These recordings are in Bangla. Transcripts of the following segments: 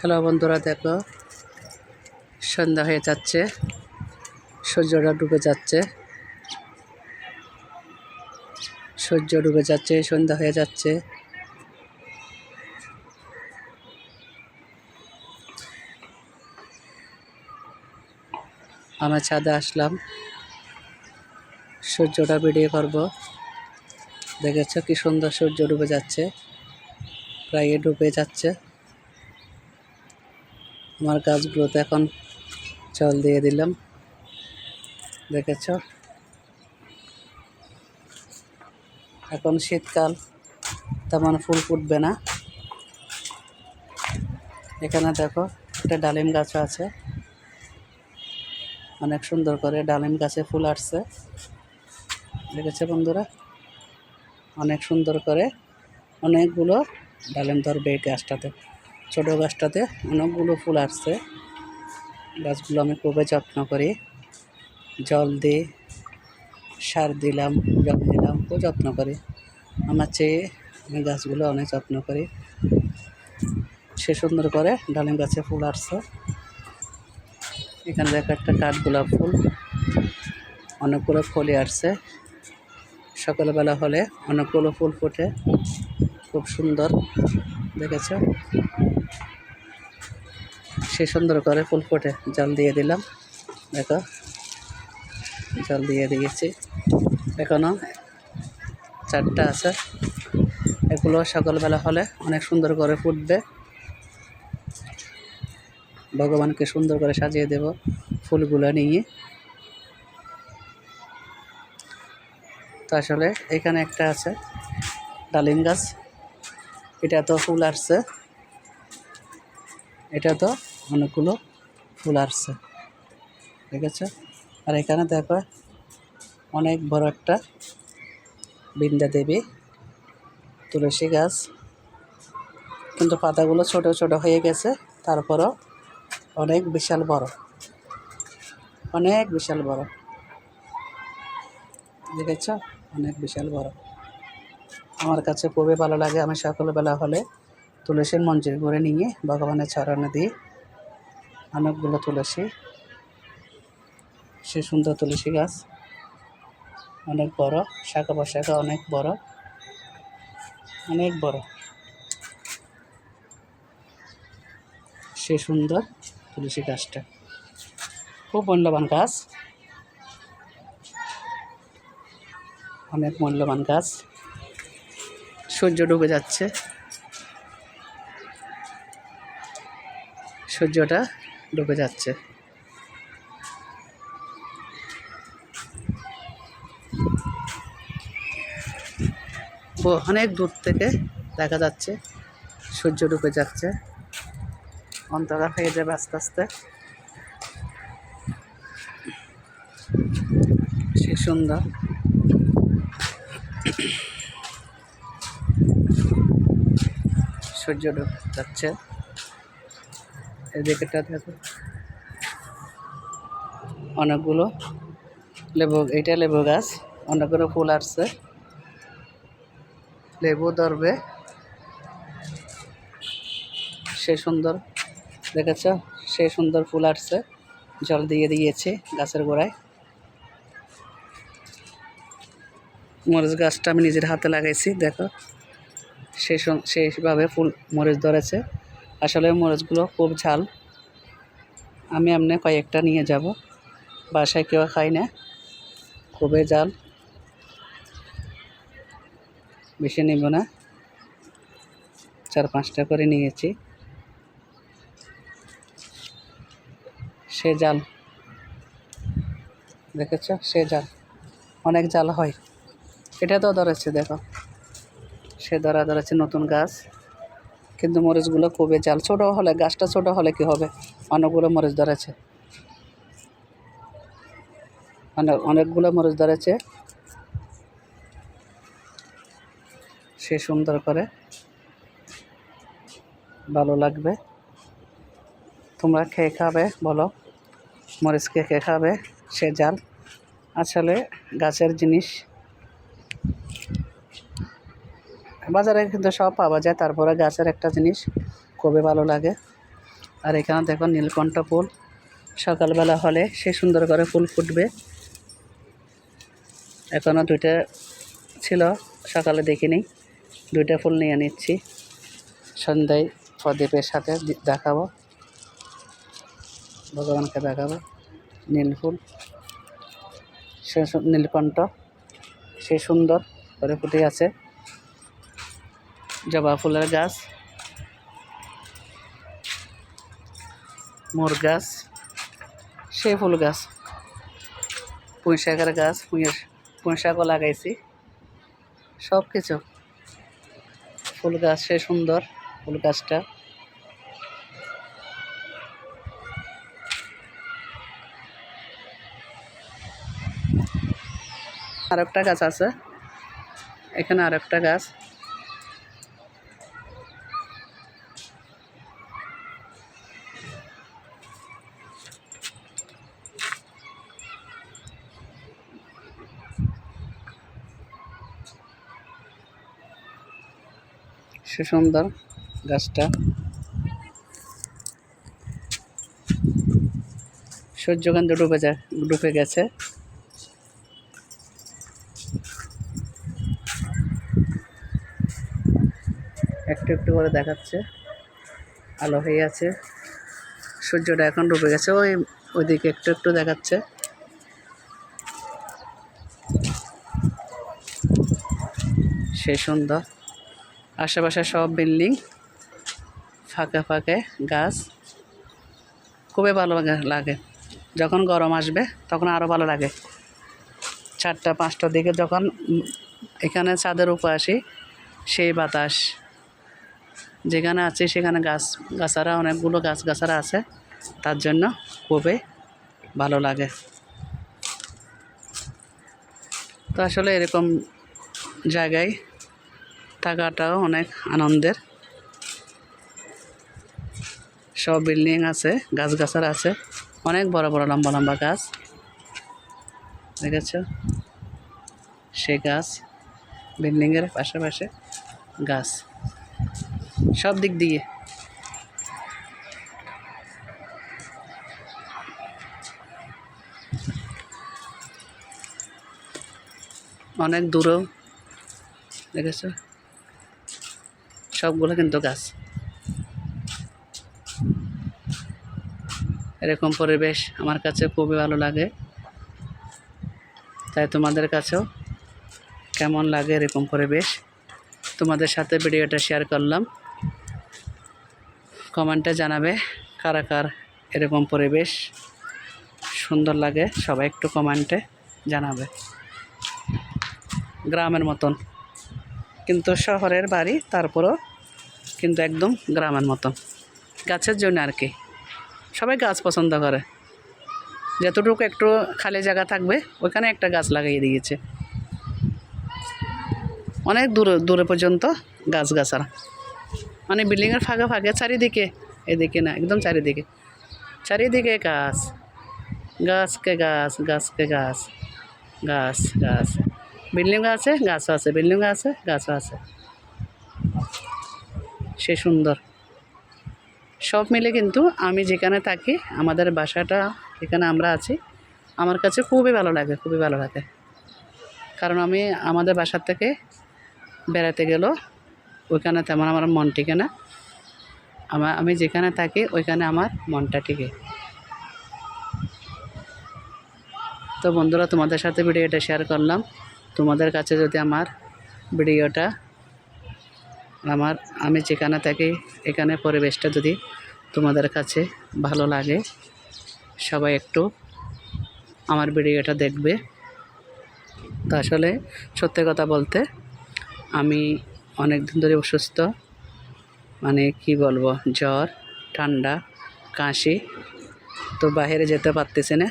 হ্যালো বন্ধুরা, দেখো। সন্ধ্যা হয়ে যাচ্ছে, সূর্যটা ডুবে যাচ্ছে। সূর্য ডুবে যাচ্ছে, সন্ধ্যা হয়ে যাচ্ছে। আমরা ছাদে আসলাম। সূর্যটা ভিডিও করব দেখেছ কি সুন্দর সূর্য ডুবে যাচ্ছে, প্রায় ডুবে যাচ্ছে। আমার গাছগুলোতে এখন জল দিয়ে দিলাম। দেখেছ? এখন শীতকাল, তেমন ফুল ফুটবে না। এখানে দেখো, একটা ডালিম গাছ আছে। অনেক সুন্দর করে ডালিম গাছে ফুল আসছে। দেখেছে বন্ধুরা? অনেক সুন্দর করে অনেকগুলো ডালিম ধরবে এই গাছটাতে। ছোটো গাছটাতে অনেকগুলো ফুল আসছে। গাছগুলো আমি খুবই যত্ন করি। জল দিই, সার দিলাম, জল দিলাম, খুব যত্ন করি। আমার চেয়ে আমি গাছগুলো অনেক যত্ন করি। সে সুন্দর করে ডালিম গাছে ফুল আসছে। এখানে দেখো একটা কাঠগোলাপ ফুল। অনেকগুলো ফলি আসছে। সকালবেলা হলে অনেকগুলো ফুল ফোটে। খুব সুন্দর, দেখেছ? সে সুন্দর করে ফুল ফোটে। জল দিয়ে দিলাম। দেখো, জল দিয়ে দিয়েছি। এখনও চারটা আছে। এগুলো সকালবেলা হলে অনেক সুন্দর করে ফুটবে। ভগবানকে সুন্দর করে সাজিয়ে দেব ফুলগুলো নিয়ে। তো আসলে এখানে একটা আছে ডালিম গাছ। এটা তো ফুল আসছে। এটা তো অনেকগুলো ফুল আসছে, ঠিক আছে? আর এখানে দেখো, অনেক বড় একটা বৃন্দা দেবী, তুলসী গাছ। কিন্তু পাতাগুলো ছোট ছোট হয়ে গেছে, তারপরও অনেক বিশাল বড়, অনেক বিশাল বড় দেখেছ অনেক বিশাল বড়। আমার কাছে খুবই ভালো লাগে, আমি সকালবেলা হলে তুলসীর মঞ্জির করে নিয়ে ভগবানের চরণে দিই। অনেকগুলো তুলসী সে সুন্দর তুলসী গাছ। অনেক বড়, শাখা প্রশাখা অনেক বড়। অনেক বড়। সে সুন্দর তুলসী গাছটা। খুব মূল্যবান গাছ। অনেক মূল্যবান গাছ। সূর্য ডুবে যাচ্ছে। সূর্যটা ডুবে যাচ্ছে। অনেক দূর থেকে দেখা যাচ্ছে, সূর্য ডুবে যাচ্ছে। অন্ধকার হয়ে যাবে আস্তে আস্তে। সে সুন্দর। সূর্য ডুবে যাচ্ছে। এদিকেটা দেখো। অনেকগুলো লেবু এটা লেবু গাছ, অনেকগুলো ফুল আসছে। লেবু ধরবে। সে সুন্দর, দেখেছ? সে সুন্দর ফুল আসছে। জল দিয়ে দিয়েছে গাছের গোড়ায়। মরিচ গাছটা আমি নিজের হাতে লাগাইছি, দেখো। সে সম- সেইভাবে ফুল মরিচ ধরেছে। আসলে মরিচগুলো খুব ঝাল। আমি এমনি কয়েকটা নিয়ে যাব। বাসায় কেউ খাই না। খুবই জাল বেশি নেব না। চার পাঁচটা করে নিয়েছি। সে জাল দেখেছ? সে জাল অনেক জাল হয়। এটা তো ধরেছে, দেখো। সে ধরা ধরেছে নতুন গাছ। কিন্তু মরিচগুলো খুবই জাল। ছোট হলে, গাছটা ছোট হলে কি হবে? অনেকগুলো মরিচ ধরেছে। অনেক অনেকগুলো মরিচ ধরেছে। সে সুন্দর করে ভালো লাগবে। তোমরা খেয়ে খাবে, বলো। মরিচ কে খেয়ে খাবে? সে জাল। আসলে গাছের জিনিস বাজারে কিন্তু সব পাওয়া যায়, তারপরে গাছের একটা জিনিস খুবই ভালো লাগে। আর এখানে দেখো নীলকণ্ঠ ফুল, সকালবেলা হলে সে সুন্দর করে ফুল ফুটবে। এখনও দুইটা ছিল, সকালে দেখিনি, দুইটা ফুল নিয়ে নিচ্ছি। সন্ধ্যায় প্রদীপের সাথে দেখাবো। ভগবানকে দেখাবো, নীল ফুল সে, নীলকণ্ঠ, সে সুন্দর করে ফুটে আছে। জবা ফুলের গাছ। মোর গাছ, সেই ফুল গাছ। পুঁই শাকের গাছ পুঁই পুঁই শাকও লাগাইছি। সব কিছু ফুল গাছ সে সুন্দর, ফুল গাছটা। আর একটা গাছ আছে। এখানে আর একটা গাছ। সে সুন্দর গাছটা। সূর্য কিন্তু ডুবে যায় ডুবে গেছে। একটু একটু করে দেখাচ্ছে। আলো হয়ে আছে। সূর্যটা এখন ডুবে গেছে। ওই ওইদিকে একটু একটু দেখাচ্ছে। সে সুন্দর। আশেপাশে সব বিল্ডিং ফাঁকে ফাঁকে গাছ। খুবই ভালো লাগে- যখন গরম আসবে, তখন আরও ভালো লাগে। চারটা, পাঁচটার দিকে যখন এখানে ছাদের উপর আসি সেই বাতাস। যেখানে আছে সেখানে গাছ, গাছারা, অনেকগুলো গাছ গাছারা আছে। তার জন্য খুবই ভালো লাগে। তো আসলে এরকম জায়গায় থাকাটাও অনেক আনন্দের। সব বিল্ডিং আছে গাছ গাছারা আছে। অনেক বড় বড় লম্বা লম্বা গাছ। দেখেছ? সে গাছ, বিল্ডিংয়ের পাশাপাশি গাছ। সব দিক দিয়ে। অনেক দূরেও। দেখেছ? সবগুলো কিন্তু গাছ। এরকম পরিবেশ আমার কাছে খুবই ভালো লাগে। তাই তোমাদের কাছেও কেমন লাগে এরকম পরিবেশ? তোমাদের সাথে ভিডিওটা শেয়ার করলাম। কমেন্টে জানাবে কারা কার এরকম পরিবেশ সুন্দর লাগে। সবাই একটু কমেন্টে জানাবে। গ্রামের মতন। কিন্তু শহরের বাড়ি, তারপরও কিন্তু একদম গ্রামের মতো। গাছের জন্য আর কি। সবাই গাছ পছন্দ করে। যতটুকু একটু খালি জায়গা থাকবে, ওখানে একটা গাছ লাগিয়ে দিয়েছে। অনেক দূরে দূরে পর্যন্ত গাছ গাছারা। মানে বিল্ডিংয়ের ফাঁকে ফাঁকে, চারিদিকে, এদিকে না, একদম চারিদিকে। চারিদিকে গাছ। গাছকে গাছ গাছকে গাছ গাছ গাছ। বিল্ডিং আছে, গাছও আছে। বিল্ডিং আছে, গাছও আছে। সে সুন্দর। সব মিলে কিন্তু আমি যেখানে থাকি, আমাদের বাসাটা যেখানে আমরা আছি, আমার কাছে খুবই ভালো লাগে, খুবই ভালো লাগে। কারণ আমি আমাদের বাসার থেকে বেড়াতে গেলেও ওইখানে তেমন আমার মন টিকে না। আমার আমি যেখানে থাকি, ওইখানে আমার মনটা টিকে। তো বন্ধুরা, তোমাদের সাথে ভিডিওটা শেয়ার করলাম। তোমাদের কাছে যদি আমার ভিডিওটা আমার আমি যেখানে থাকি, এখানে পরিবেশটা যদি তোমাদের কাছে ভালো লাগে, সবাই একটু আমার ভিডিওটা দেখবে। তো আসলে সত্যি কথা বলতে আমি অনেক দিন ধরে অসুস্থ মানে কি বলব, জ্বর, ঠান্ডা, কাশি, তো বাইরে যেতে পারতেছি না।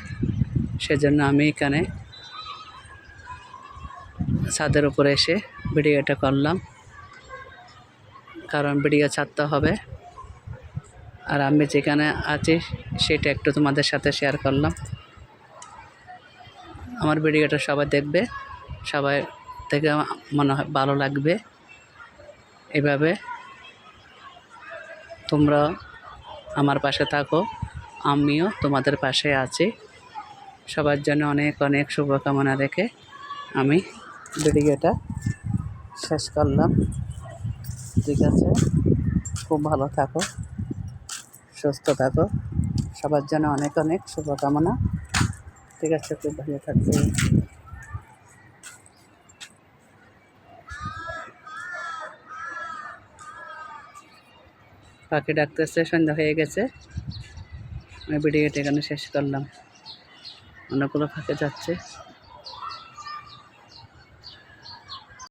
সেজন্য আমি এখানে ছাদের উপরে এসে ভিডিওটা করলাম। কারণ ভিডিও ছাড়তে হবে। আর আমি যেখানে আছি, সেটা একটু তোমাদের সাথে শেয়ার করলাম। আমার ভিডিওটা সবাই দেখবে। সবাই থেকে মনে হয় ভালো লাগবে। এভাবে তোমরা আমার পাশে থাকো। আমিও তোমাদের পাশে আছি। সবার জন্য অনেক অনেক শুভকামনা রেখে আমি ভিডিওটা শেষ করলাম। ঠিক আছে। খুব ভালো থাকো। সুস্থ থাকো। সবার জন্য অনেক অনেক শুভকামনা। ঠিক আছে, খুব ভালো থাকবে পাখি ডাকতেছে, সন্ধ্যা হয়ে গেছে। আমি ভিডিওটা এখানে শেষ করলাম। অনেকগুলো ফাঁকে যাচ্ছে।